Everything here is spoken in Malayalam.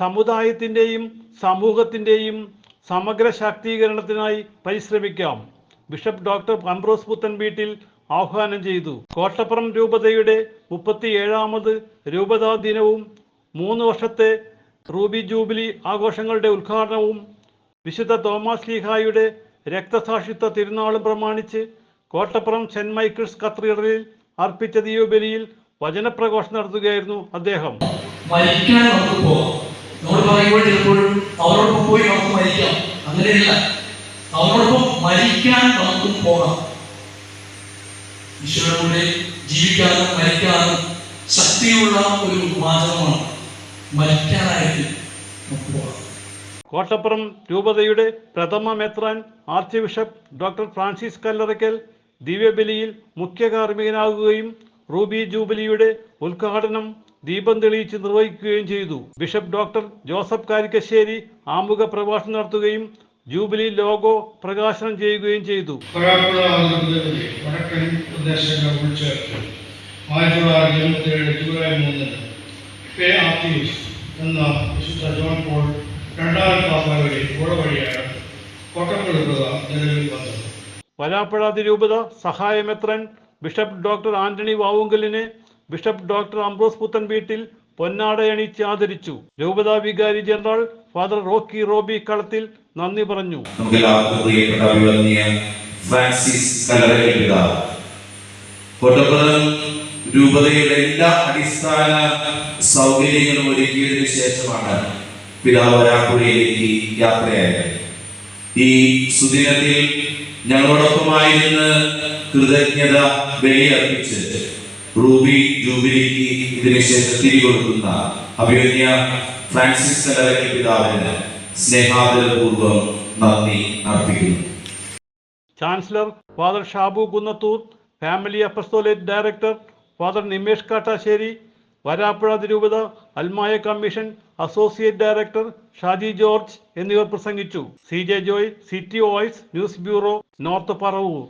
സമുദായത്തിന്റെയും സമൂഹത്തിന്റെയും സമഗ്ര ശാക്തീകരണത്തിനായി പരിശ്രമിക്കാം. ബിഷപ്പ് ഡോക്ടർ അംബ്രോസ് പുത്തൻ വീട്ടിൽ ആഹ്വാനം ചെയ്തു. കോട്ടപ്പുറം രൂപതയുടെ മുപ്പത്തിയേഴാമത് രൂപതാ ദിനവും മൂന്ന് വർഷത്തെ റൂബി ജൂബിലി ആഘോഷങ്ങളുടെ ഉദ്ഘാടനവും വിശുദ്ധ തോമസ് ലീഹായുടെ രക്തസാക്ഷിത്വ തിരുനാളും പ്രമാണിച്ച് കോട്ടപ്പുറം സെന്റ് മൈക്കിൾസ് കത്തീഡ്രലിൽ അർപ്പിച്ച ദിയോബലിയിൽ വചനപ്രഘോഷം നടത്തുകയായിരുന്നു അദ്ദേഹം. മരിക്കാൻ നമുക്ക് പോകാം നമ്മൾ പറയുമ്പോൾ ചിലപ്പോഴും അവരോടൊപ്പം പോയി നമുക്ക് മരിക്കാം. അങ്ങനെയല്ല. അവരോടൊപ്പം മരിക്കാൻ നമുക്കും പോകാം. ഈശ്വരനോടെ ജീവിക്കാനും മരിക്കാനും ശക്തിയുള്ള ഒരു മാർഗമാണ് മരിക്കാനായിട്ട് നമുക്ക് പോകാം. കോട്ടപ്പുറം രൂപതയുടെ പ്രഥമ മെത്രാൻ arch bishop doctor Francis Kallarakkal ദിവ്യബലിയിൽ മുഖ്യ കാർമ്മികനാകുകയും റൂബി ജൂബിലിയുടെ ഉദ്ഘാടനം ദീപം തെളിയിച്ച് നിർവഹിക്കുകയും ചെയ്തു. ബിഷപ്പ് ഡോക്ടർ ജോസഫ് കാരിക്കശ്ശേരി ആമുഖ പ്രഭാഷണം നടത്തുകയും ജൂബിലി ലോഗോ പ്രകാശനം ചെയ്യുകയും ചെയ്തു. എന്ന വിശുദ്ധ ജോൺ പോൾ രണ്ടാം പാപ്പയുടെ വന്നത്. വരാപ്പുഴ അതിരൂപത സഹായമെത്രൻ ബിഷപ്പ് ഡോക്ടർ ആന്റണി വാവുങ്കലിനെ bishop doctor Ambrose Puthenveettil പൊന്നാടയണിച്ച് ആദരിച്ചു രൂപതാ വികാരി ജനറൽ ഫാദർ റോക്കി റോബി കളത്തിൽ നന്ദി പറഞ്ഞു. രൂപതയുടെ എല്ലാ അടിസ്ഥാന സൗകര്യങ്ങളും ഒരുക്കിയതിനു ശേഷമാണ് പിതാവ് രാപ്പുഴയിലേക്ക് യാത്രയായത്. ഈ സുദിനത്തിൽ ഞങ്ങളോടൊപ്പമായിരുന്ന് കൃതജ്ഞത ബലിയർപ്പിച്ച് റൂബി ജൂബിലിക്ക് ഇതിനു ശേഷം തിരികൊടുക്കുന്ന അഭിവന്യ ഫ്രാൻസിസ് കലവയ്ക്ക് പിതാവിന് സ്നേഹാദരപൂർവം നന്ദി അർപ്പിക്കുന്നു. Chancellor father Shabu Kunnathur family apostolate director father Nimesh Kattassery Varapuzha അതിരൂപത അൽമായ commission associate director Shaji George എന്നിവർ പ്രസംഗിച്ചു. C J Joy city voice news bureau north Paravur.